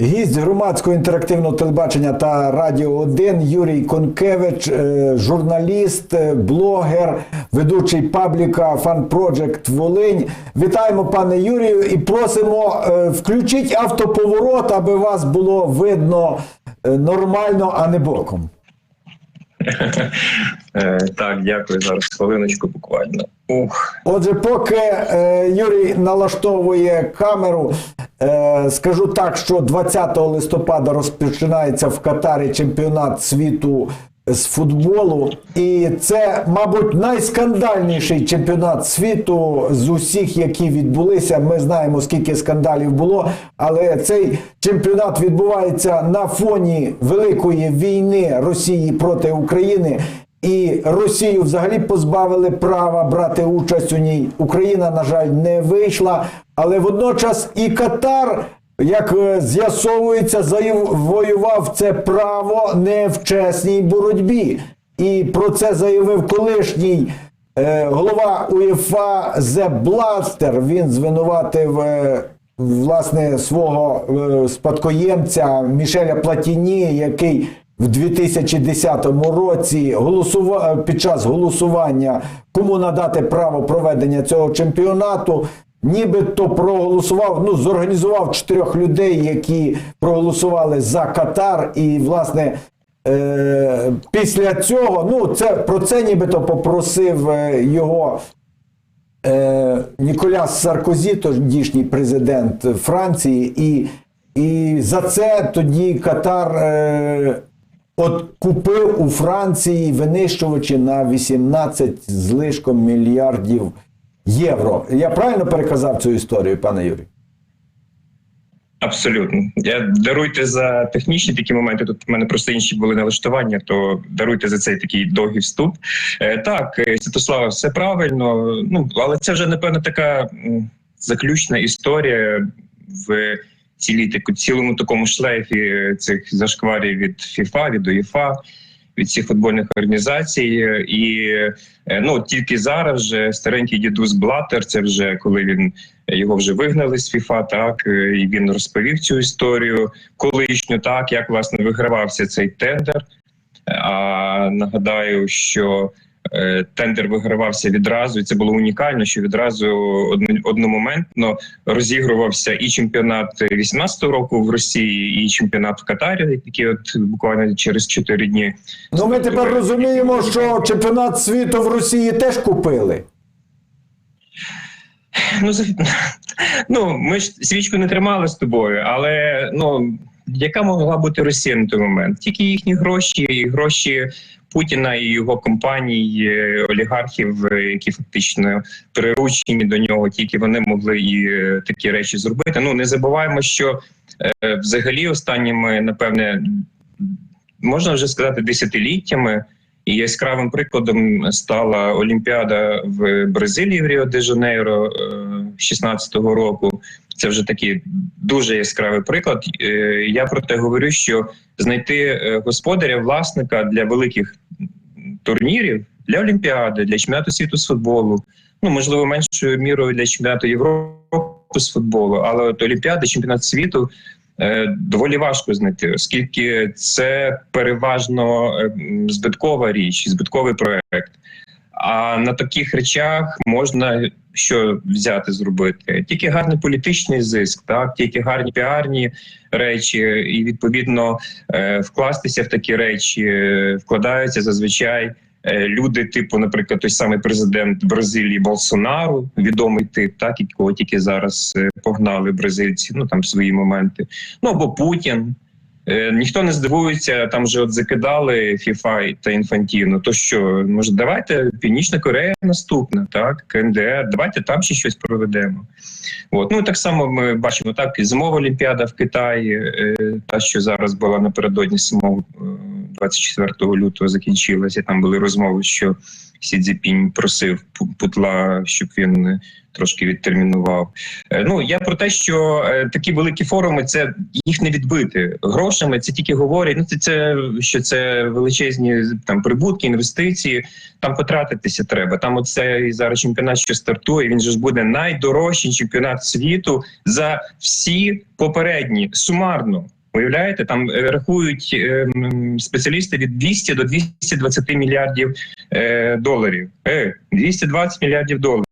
Гість громадського інтерактивного телебачення та радіо 1 Юрій Конкевич, е, журналіст, е, блогер, ведучий пабліка Фан Project Волинь. Вітаємо, пане Юрію, і просимо е, включіть автоповорот, аби вас було видно нормально, а не боком. Так, дякую. Зараз хвилиночку буквально. Ух, Отже, поки Юрій налаштовує камеру, скажу так, що 20 листопада розпочинається в Катарі чемпіонат світу з футболу, і це, мабуть, найскандальніший чемпіонат світу з усіх, які відбулися. Ми знаємо, скільки скандалів було, але цей чемпіонат відбувається на фоні великої війни Росії проти України. І Росію взагалі позбавили права брати участь у ній. Україна, на жаль, не вийшла. Але водночас і Катар, як е, з'ясовується, завоював це право не в чесній боротьбі. І про це заявив колишній е, голова УЄФА Зе Бластер. Він звинуватив. е, Власне, свого е, спадкоємця Мішеля Платіні, який в 2010 році голосува... під час голосування, кому надати право проведення цього чемпіонату, нібито проголосував, ну зорганізував чотирьох людей, які проголосували за Катар, і власне. Е, після цього, ну це про це нібито попросив е, його е, Ніколяс Саркозі, тодішній президент Франції, і, і за це тоді Катар е, от купив у Франції винищувачі на 18 з лишком мільярдів євро. Я правильно переказав цю історію, пане Юрій? абсолютно. Я даруйте за технічні такі моменти. Тут в мене просто інші були налаштування, то даруйте за цей такий довгий вступ. Е, так, е, Святослава, все правильно. Ну але це вже напевно така заключна історія в цілій таку цілому такому шлейфі цих зашкварів від ФІФА, від УЄФА. Від всіх футбольних організацій, і е, ну тільки зараз вже старенький дідус Блатер, це вже коли він його вже вигнали з ФІФА, так е, і він розповів цю історію колишню, так як власне вигравався цей тендер. А нагадаю, що е, тендер вигравався відразу, і це було унікально, що відразу одномоментно розігрувався і чемпіонат 18-го року в Росії, і чемпіонат в Катарі, який от буквально через 4 дні. Ну ми тепер розуміємо, що чемпіонат світу в Росії теж купили. Ну, ну ми ж свічку не тримали з тобою, але ну яка могла бути Росія на той момент? Тільки їхні гроші, і гроші Путіна і його компаній, е, олігархів, е, які фактично приручені до нього, тільки вони могли і е, такі речі зробити. Ну не забуваємо, що взагалі останніми, напевне, можна вже сказати, десятиліттями. І яскравим прикладом стала Олімпіада в Бразилії в Ріо де Жанейро 16-го року. Це вже такий дуже яскравий приклад. Я про те говорю, що знайти господаря, власника для великих турнірів, для Олімпіади, для чемпіонату світу з футболу, ну можливо, меншою мірою для чемпіонату Європи з футболу, але от Олімпіади, чемпіонат світу е, доволі важко знайти, оскільки це переважно е, збиткова річ, збитковий проект. А на таких речах можна що взяти зробити? Тільки гарний політичний зиск, так тільки гарні піарні речі, і відповідно е, вкластися в такі речі вкладаються зазвичай. е, Люди, типу, наприклад, той самий президент Бразилії Болсонару, відомий тип, так якого тільки зараз е, погнали бразильці, ну там свої моменти. Ну або Путін. Е, Ніхто не здивується, там вже от закидали FIFA та Інфантіно. То що, може, давайте Північна Корея наступна, так КНДР, давайте там ще щось проведемо. От ну так само ми бачимо так і зимова Олімпіада в Китаї, е, та що зараз була напередодні самого е, 24 лютого закінчилася. Там були розмови, що Сі Цзіпінь просив Путла, щоб він трошки відтермінував. Е, Ну я про те, що е, такі великі форуми це їх не відбити грошами. Це тільки говорять. Ну це, це що це величезні там прибутки, інвестиції. Там потратитися треба. Там оцей зараз чемпіонат, що стартує. Він же ж буде найдорожчий чемпіонат світу за всі попередні сумарно. Уявляєте, там е, рахують е, спеціалісти від 200 до 220 мільярдів е, доларів. Е, 220 мільярдів доларів.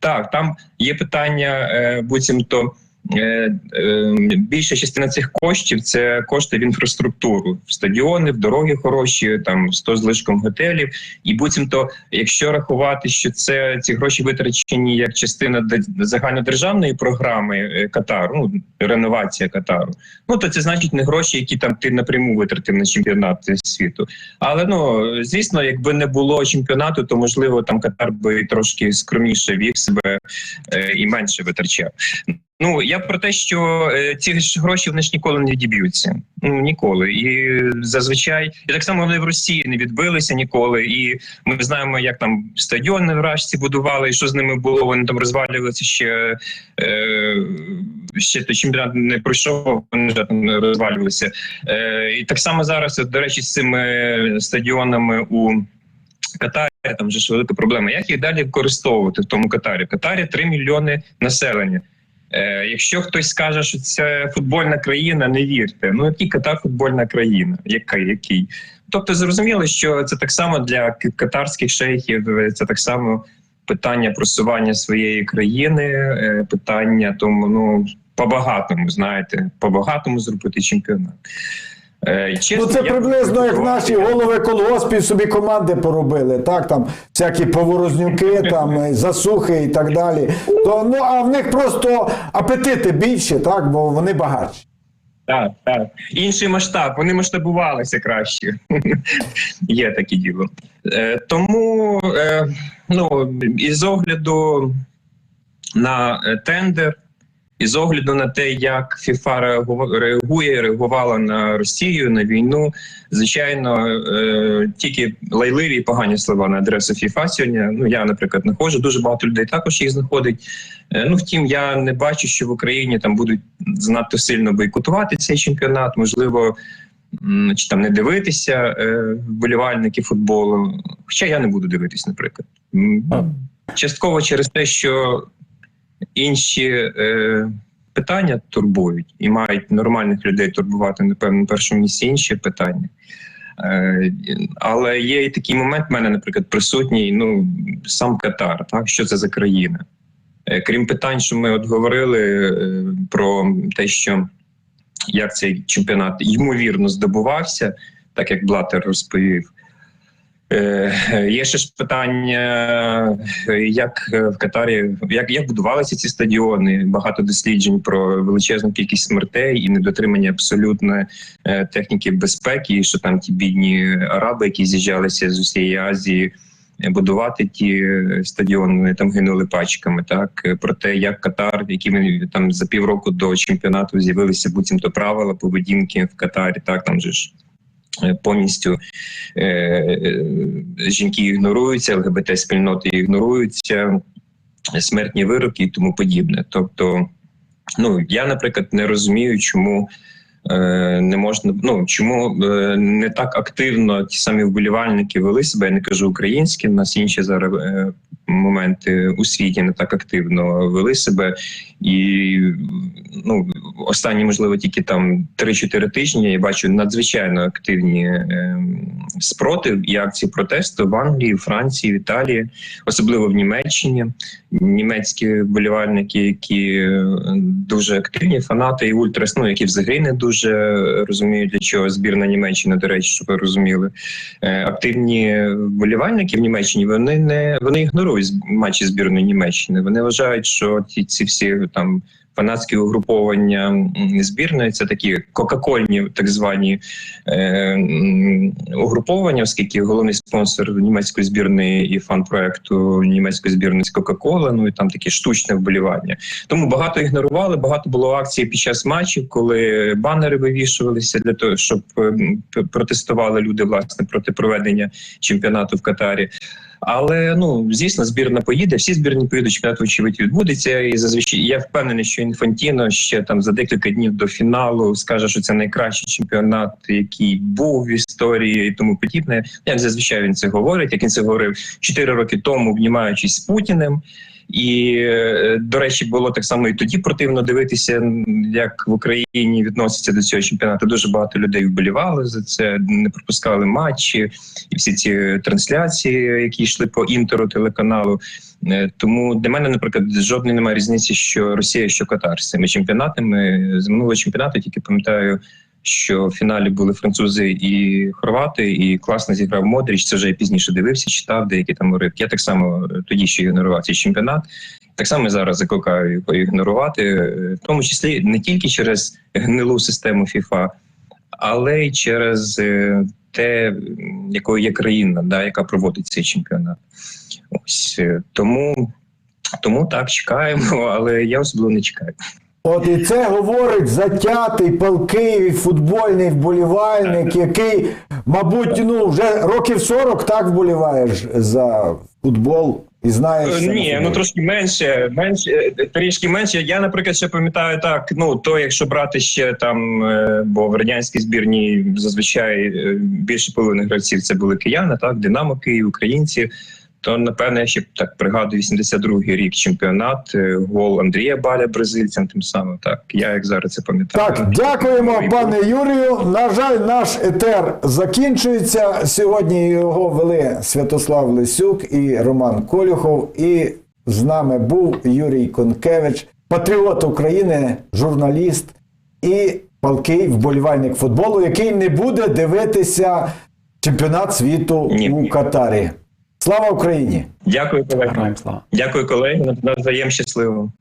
Так, там є питання, е, буцімто більша частина цих коштів це кошти в інфраструктуру, в стадіони, в дороги хороші, там 100 з лишком готелів. І буцімто, якщо рахувати, що це ці гроші витрачені як частина де- загальнодержавної програми е, Катару, ну реновація Катару, ну то це значить не гроші, які там ти напряму витратив на чемпіонат світу. Але ну звісно, якби не було чемпіонату, то можливо там Катар би трошки скромніше вів себе е, і менше витрачав. Ну я про те, що е, ці ж гроші вони ж ніколи не відіб'ються. Ну ніколи. І зазвичай, і так само вони в Росії не відбилися ніколи. І ми знаємо, як там стадіони в Рашці будували, і що з ними було. Вони там розвалювалися ще. Е, ще той чемпіонат не пройшов, вони там розвалювалися. Е, і так само зараз, до речі, з цими стадіонами у Катарі там вже ж велика проблема. Як їх далі використовувати в тому Катарі? В Катарі 3 мільйони населення. Е, якщо хтось скаже, що це футбольна країна, не вірте. Ну який Катар футбольна країна? Яка який? Тобто зрозуміло, що це так само для катарських шейхів, е, це так само питання просування своєї країни, е, питання тому, ну по-багатому, знаєте, по-багатому зробити чемпіонат. Е, чесно, Ну це приблизно як наші голови колгоспів собі команди поробили, так там всякі поворознюки, там засухи і так далі. То ну а в них просто апетити більше, так, бо вони багатші. Так, так. Інший масштаб, вони масштабувалися краще. Є таке діло. Е, тому, е, ну, із огляду на е, тендер, із огляду на те, як ФІФА реагу- реагує, реагувала на Росію, на війну, звичайно, е, тільки лайливі і погані слова на адресу ФІФА сьогодні. Ну, я, наприклад, не ходжу, дуже багато людей також їх знаходить. Е, Ну, втім, я не бачу, що в Україні там будуть занадто сильно бойкотувати цей чемпіонат. Можливо, чи там не дивитися е, вболівальники футболу. Хоча я не буду дивитись, наприклад. Частково через те, що інші е, питання турбують і мають нормальних людей турбувати, напевно, на першому місці інші питання. Е, але є і такий момент, в мене, наприклад, присутній ну, сам Катар, так? що це за країна. Е, Крім питань, що ми от говорили е, про те, що як цей чемпіонат ймовірно здобувався, так як Блатер розповів. Е, Є ще ж питання, як в Катарі, як, як будувалися ці стадіони. Багато досліджень про величезну кількість смертей і недотримання абсолютно е, техніки безпеки, що там ті бідні араби, які з'їжджалися з усієї Азії, е, будувати ті стадіони, там гинули пачками. Так про те, як Катар, які ми там за півроку до чемпіонату з'явилися буцімто правила поведінки в Катарі. Так там же ж повністю е, е, жінки ігноруються, ЛГБТ-спільноти ігноруються, смертні вироки і тому подібне. Тобто, ну я, наприклад, не розумію, чому. е, Не можна ну чому е, не так активно ті самі вболівальники вели себе. Я не кажу українські, в нас інші зараз е, моменти у світі не так активно вели себе, і ну останні, можливо, тільки там 3-4 тижні я бачу надзвичайно активні е, спротив і акції протесту в Англії, Франції, в Італії, особливо в Німеччині. Німецькі вболівальники, які е, дуже активні фанати і ультрас, ну які взагалі не дуже розуміють, для чого збірна Німеччини, до речі, щоб ви розуміли. Е, Активні вболівальники в Німеччині вони не вони ігнорують матчі збірної Німеччини. Вони вважають, що ці, ці всі там фанатські угруповання збірної це такі кока-кольні, так звані е, угруповання, оскільки головний спонсор німецької збірної і фан-проекту німецької збірної з Кока-Кола. Ну і там таке штучне вболівання. Тому багато ігнорували. Багато було акцій під час матчів, коли банери вивішувалися для того, щоб протестували люди власне проти проведення чемпіонату в Катарі. Але ну звісно, збірна поїде. Всі збірні поїдуть, чемпіонат очевидь відбудеться. І зазвичай я впевнений, що Інфантіно ще там за декілька днів до фіналу скаже, що це найкращий чемпіонат, який був в історії і тому подібне. Як зазвичай він це говорить, як він це говорив 4 роки тому, обнімаючись з Путіним. І е, до речі, було так само і тоді противно дивитися, як в Україні відносяться до цього чемпіонату. Дуже багато людей вболівали за це, не пропускали матчі і всі ці трансляції, які йшли по інтеру телеканалу. Е, Тому для мене, наприклад, жодної немає різниці, що Росія, що Катар з цими чемпіонатами. З минулого чемпіонату тільки пам'ятаю. Що в фіналі були французи і хорвати, і класно зіграв Модріч. Це вже я пізніше дивився, читав деякі там уривки. Я так само е, тоді ще ігнорував цей чемпіонат. Так само зараз закликаю його ігнорувати, е, в тому числі не тільки через гнилу систему FIFA, але й через е, те, якою є країна, да, яка проводить цей чемпіонат. Ось тому, тому так чекаємо, але я особливо не чекаю. От і це говорить затятий, палкий футбольний вболівальник, який, мабуть, ну вже років 40 так вболіваєш за футбол і знаєш. Е, Ні, ну трошки менше, менше е, трішки менше. Я, наприклад, ще пам'ятаю так. Ну то, якщо брати ще там, е, бо в радянській збірні зазвичай більше половини гравців це були кияни, так Динамо Київ, українці. То напевне я ще так пригадую 82-й рік чемпіонат, е, гол Андрія Баля бразильцям. Тим самим так я як зараз це пам'ятаю. Так, дякуємо, пане Юрію. На жаль, наш етер закінчується. Сьогодні його вели Святослав Лисюк і Роман Колюхов. І з нами був Юрій Конкевич, патріот України, журналіст і палкий вболівальник футболу, який не буде дивитися чемпіонат світу Ні. у Катарі. Слава Україні! Дякую, колеги. Дякую, колеги. Навзаєм щасливо.